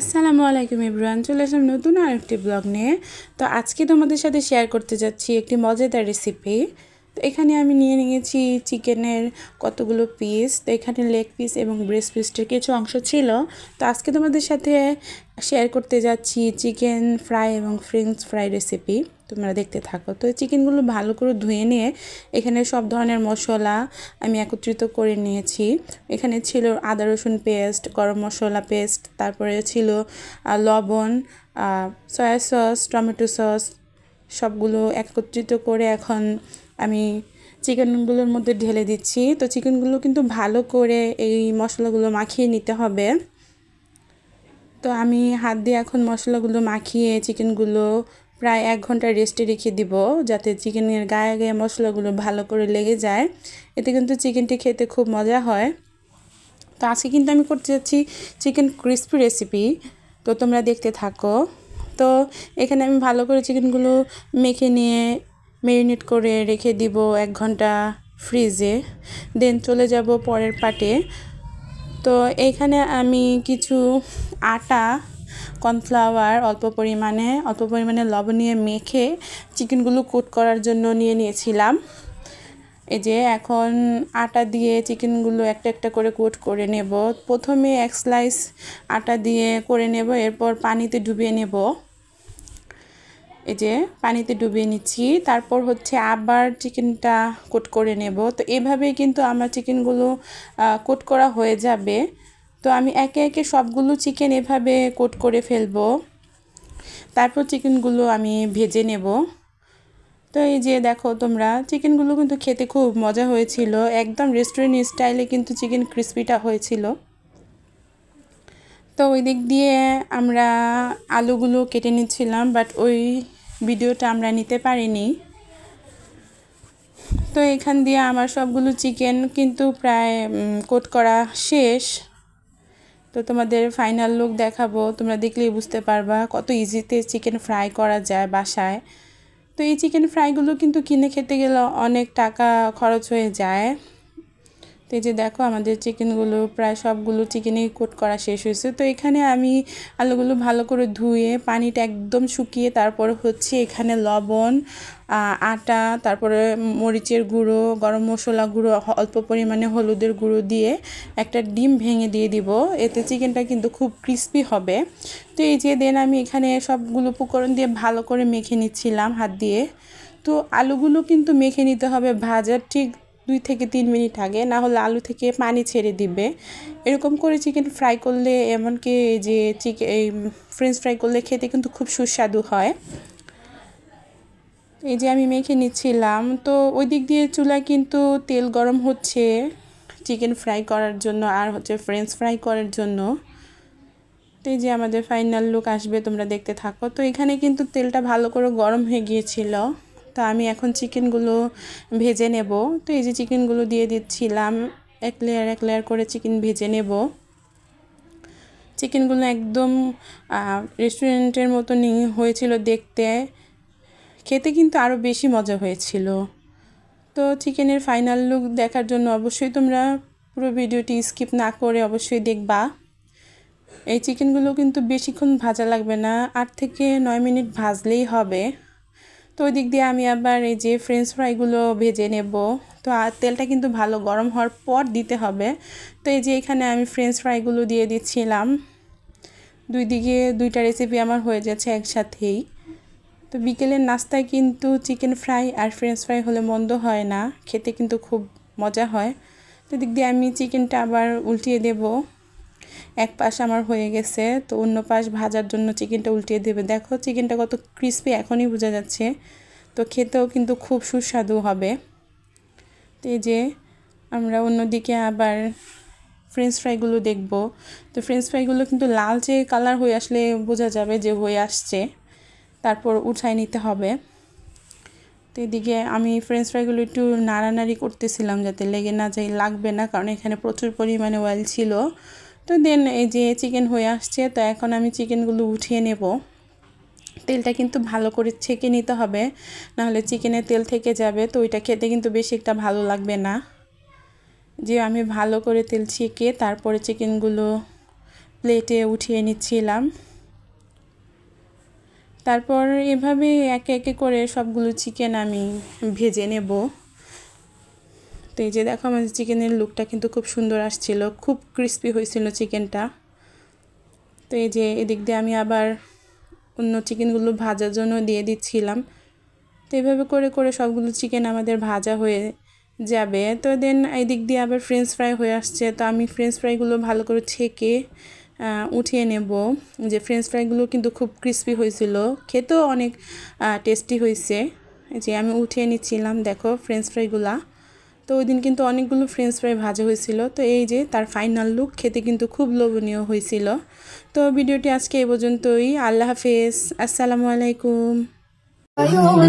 আসসালামু আলাইকুম ইব্রান চলে আসলাম নতুন আরেকটি ব্লগ নিয়ে। তো আজকে তোমাদের সাথে শেয়ার করতে যাচ্ছি একটি মজাদার রেসিপি এখানে আমি নিয়ে নিয়েছি চিকেনের কতগুলো পিস তো এখানে লেগ পিস এবং ব্রেস্ট পিসটির কিছু অংশ ছিল। তো আজকে তোমাদের সাথে শেয়ার করতে যাচ্ছি চিকেন ফ্রাই এবং ফ্রেঞ্চ ফ্রাই রেসিপি তোমরা দেখতে থাকো। তো চিকেনগুলো ভালো করে ধুয়ে নিয়ে এখানে সব ধরনের মশলা আমি একত্রিত করে নিয়েছি। এখানে ছিল আদা রসুন পেস্ট গরম মশলা পেস্ট তারপরে ছিল লবণ সয়া সস টমেটো সস সবগুলো একত্রিত করে এখন আমি চিকেনগুলোর মধ্যে ঢেলে দিচ্ছি। তো চিকেনগুলো কিন্তু ভালো করে এই মশলাগুলো মাখিয়ে নিতে হবে। তো আমি হাত দিয়ে এখন মশলাগুলো মাখিয়ে চিকেনগুলো প্রায় এক ঘণ্টা রেস্টে রেখে দিব যাতে চিকেনের গায়ে গায়ে মশলাগুলো ভালো করে লেগে যায়। এতে কিন্তু চিকেনটি খেতে খুব মজা হয়। তো আজকে কিন্তু আমি করতে যাচ্ছি চিকেন ক্রিস্পি রেসিপি। তো তোমরা দেখতে থাকো। তো এখানে আমি ভালো করে চিকেনগুলো মেখে নিয়ে ম্যারিনেট করে রেখে দিব এক ঘণ্টা ফ্রিজে। দেন চলে যাব পরের পাটে। তো এইখানে আমি কিছু আটা, কর্নফ্লাওয়ার অল্প পরিমাণে অল্প পরিমাণে লবণ নিয়ে মেখে চিকেনগুলো কোট করার জন্য নিয়ে নিয়েছিলাম। এই যে এখন আটা দিয়ে চিকেনগুলো একটা একটা করে কোট করে নেব। প্রথমে এক স্লাইস আটা দিয়ে করে নেব, এরপর পানিতে ডুবিয়ে নেব। এই যে পানিতে ডুবিয়ে নিচ্ছি। তারপর হচ্ছে আবার চিকেনটা কোট করে নেব। তো এভাবেই কিন্তু আমার চিকেনগুলো কোট করা হয়ে যাবে। তো আমি একে একে সবগুলো চিকেন এভাবে কোট করে ফেলব। তারপর চিকেনগুলো আমি ভেজে নেব। তো এই যে দেখো তোমরা, চিকেনগুলো কিন্তু খেতে খুব মজা হয়েছিল। একদম রেস্টুরেন্ট স্টাইলে কিন্তু চিকেন ক্রিসপিটা হয়েছিল। তো ওই দিক দিয়ে আমরা আলুগুলো কেটে নিচ্ছিলাম বাট ওই ভিডিওটা আমরা নিতে পারিনি। তো এখান দিয়ে আমার সবগুলো চিকেন কিন্তু প্রায় কোট করা শেষ। তো তোমাদের ফাইনাল লুক দেখাবো। তোমরা দেখলেই বুঝতে পারবা কত ইজিতে চিকেন ফ্রাই করা যায় বাসায়। তো এই চিকেন ফ্রাইগুলো কিন্তু কিনে খেতে গেলে অনেক টাকা খরচ হয়ে যায়। তো এই যে দেখো আমাদের চিকেনগুলো, প্রায় সবগুলো চিকেনেই কোট করা শেষ হয়েছে। তো এখানে আমি আলুগুলো ভালো করে ধুয়ে, পানিটা একদম শুকিয়ে, তারপর হচ্ছে এখানে লবণ আটা, তারপরে মরিচের গুঁড়ো, গরম মশলা গুঁড়ো অল্প পরিমাণে হলুদের গুঁড়ো দিয়ে একটা ডিম ভেঙে দিয়ে দিব। এতে চিকেনটা কিন্তু খুব ক্রিস্পি হবে। তো এই যে দেন আমি এখানে সবগুলো উপকরণ দিয়ে ভালো করে মেখে নিচ্ছিলাম হাত দিয়ে। তো আলুগুলো কিন্তু মেখে নিতে হবে ভাজার ঠিক দুই থেকে তিন মিনিট আগে, না হলে আলু থেকে পানি ছেড়ে দিবে। এরকম করে চিকেন ফ্রাই করলে, এমনকি যে চিকেন এই ফ্রেঞ্চ ফ্রাই করলে খেতে কিন্তু খুব সুস্বাদু হয়। এই যে আমি মেখে নিচ্ছিলাম, তো ওই দিক দিয়ে চুলায় কিন্তু তেল গরম হচ্ছে চিকেন ফ্রাই করার জন্য আর হচ্ছে ফ্রেঞ্চ ফ্রাই করার জন্য। তো এই যে আমাদের ফাইনাল লুক আসবে, তোমরা দেখতে থাকো। তো এখানে কিন্তু তেলটা ভালো করে গরম হয়ে গিয়েছিল। তো আমি এখন চিকেনগুলো ভেজে নেব। তো এই যে চিকেনগুলো দিয়ে দিচ্ছিলাম, এক লেয়ার এক লেয়ার করে চিকেন ভেজে নেব। চিকেনগুলো একদম রেস্টুরেন্টের মতনই হয়েছিল দেখতে। খেতে কিন্তু আরও বেশি মজা হয়েছিল। তো চিকেনের ফাইনাল লুক দেখার জন্য অবশ্যই তোমরা পুরো ভিডিওটি স্কিপ না করে অবশ্যই দেখবা। এই চিকেনগুলো কিন্তু বেশিক্ষণ ভাজা লাগবে না, আট থেকে নয় মিনিট ভাজলেই হবে। তো ওই দিক দিয়ে আমি আবার এই যে ফ্রেঞ্চ ফ্রাইগুলো ভেজে নেব। তো আর তেলটা কিন্তু ভালো গরম হওয়ার পর দিতে হবে। তো এই যে এখানে আমি ফ্রেঞ্চ ফ্রাইগুলো দিয়ে দিচ্ছিলাম। দুই দিকে দুইটা রেসিপি আমার হয়ে যাচ্ছে একসাথেই। তো বিকেলের নাস্তায় কিন্তু চিকেন ফ্রাই আর ফ্রেঞ্চ ফ্রাই হলে মন্দ হয় না, খেতে কিন্তু খুব মজা হয়। তো দিক দিয়ে আমি চিকেনটা আবার উল্টিয়ে দেব। এক পাশ আমার হয়ে গেছে, তো অন্য পাশ ভাজার জন্য চিকেনটা উল্টিয়ে দেবে। দেখো চিকেনটা কত ক্রিস্পি এখনই বোঝা যাচ্ছে। তো খেতেও কিন্তু খুব সুস্বাদু হবে। তো এই যে আমরা অন্যদিকে আবার ফ্রেঞ্চ ফ্রাইগুলো দেখব। তো ফ্রেঞ্চ ফ্রাইগুলো কিন্তু লালচে কালার হয়ে আসলে বোঝা যাবে যে হয়ে আসছে, তারপর উঠাই নিতে হবে। তো এদিকে আমি ফ্রেঞ্চ ফ্রাইগুলো একটু নাড়ানাড়ি করতেছিলাম যাতে লেগে না যাই লাগবে না, কারণ এখানে প্রচুর পরিমাণে অয়েল ছিল। তো দেন এই যে চিকেন হয়ে আসছে, তো এখন আমি চিকেনগুলো উঠিয়ে নেব। তেলটা কিন্তু ভালো করে ছেঁকে নিতে হবে, নাহলে চিকেনের তেল থেকে যাবে। তো ওইটা খেতে কিন্তু বেশি একটা ভালো লাগবে না। যে আমি ভালো করে তেল ছেঁকে তারপরে চিকেনগুলো প্লেটে উঠিয়ে নিচ্ছিলাম। তারপর এভাবে একে একে করে সবগুলো চিকেন আমি ভেজে নেব। তো এই যে দেখো আমাদের চিকেনের লুকটা কিন্তু খুব সুন্দর আসছিল, খুব ক্রিস্পি হয়েছিল চিকেনটা। তো এই যে এদিক দিয়ে আমি আবার অন্য চিকেনগুলো ভাজার জন্য দিয়ে দিচ্ছিলাম। তো এইভাবে করে করে সবগুলো চিকেন আমাদের ভাজা হয়ে যাবে। তো দেন এই দিক দিয়ে আবার ফ্রেঞ্চ ফ্রাই হয়ে আসছে। তো আমি ফ্রেঞ্চ ফ্রাইগুলো ভালো করে ছেঁকে উঠিয়ে নেব। যে ফ্রেঞ্চ ফ্রাইগুলো কিন্তু খুব ক্রিস্পি হয়েছিল। খেতেও অনেক টেস্টি হয়েছে। যে আমি উঠিয়ে নিচ্ছিলাম, দেখো ফ্রেঞ্চ ফ্রাইগুলা তো ওই দিন কিন্তু অনেকগুলো ফ্রেঞ্চ ফ্রাই ভাজা হয়েছিল তো এই যে তার ফাইনাল লুক খেতে কিন্তু খুব লোভনীয় হয়েছিল তো ভিডিওটি আজকে এই পর্যন্তই আল্লাহ হাফেজ আসসালামু আলাইকুম you? I'm.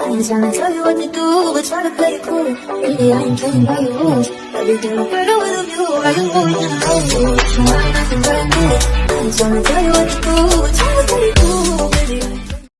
I trying to tell you what to do, but try to play it cool. Really, I ain't playing by your rules. Everything look better with a view. Are you always the? I ain't nothing but a man. I ain't trying to tell you what to do, but try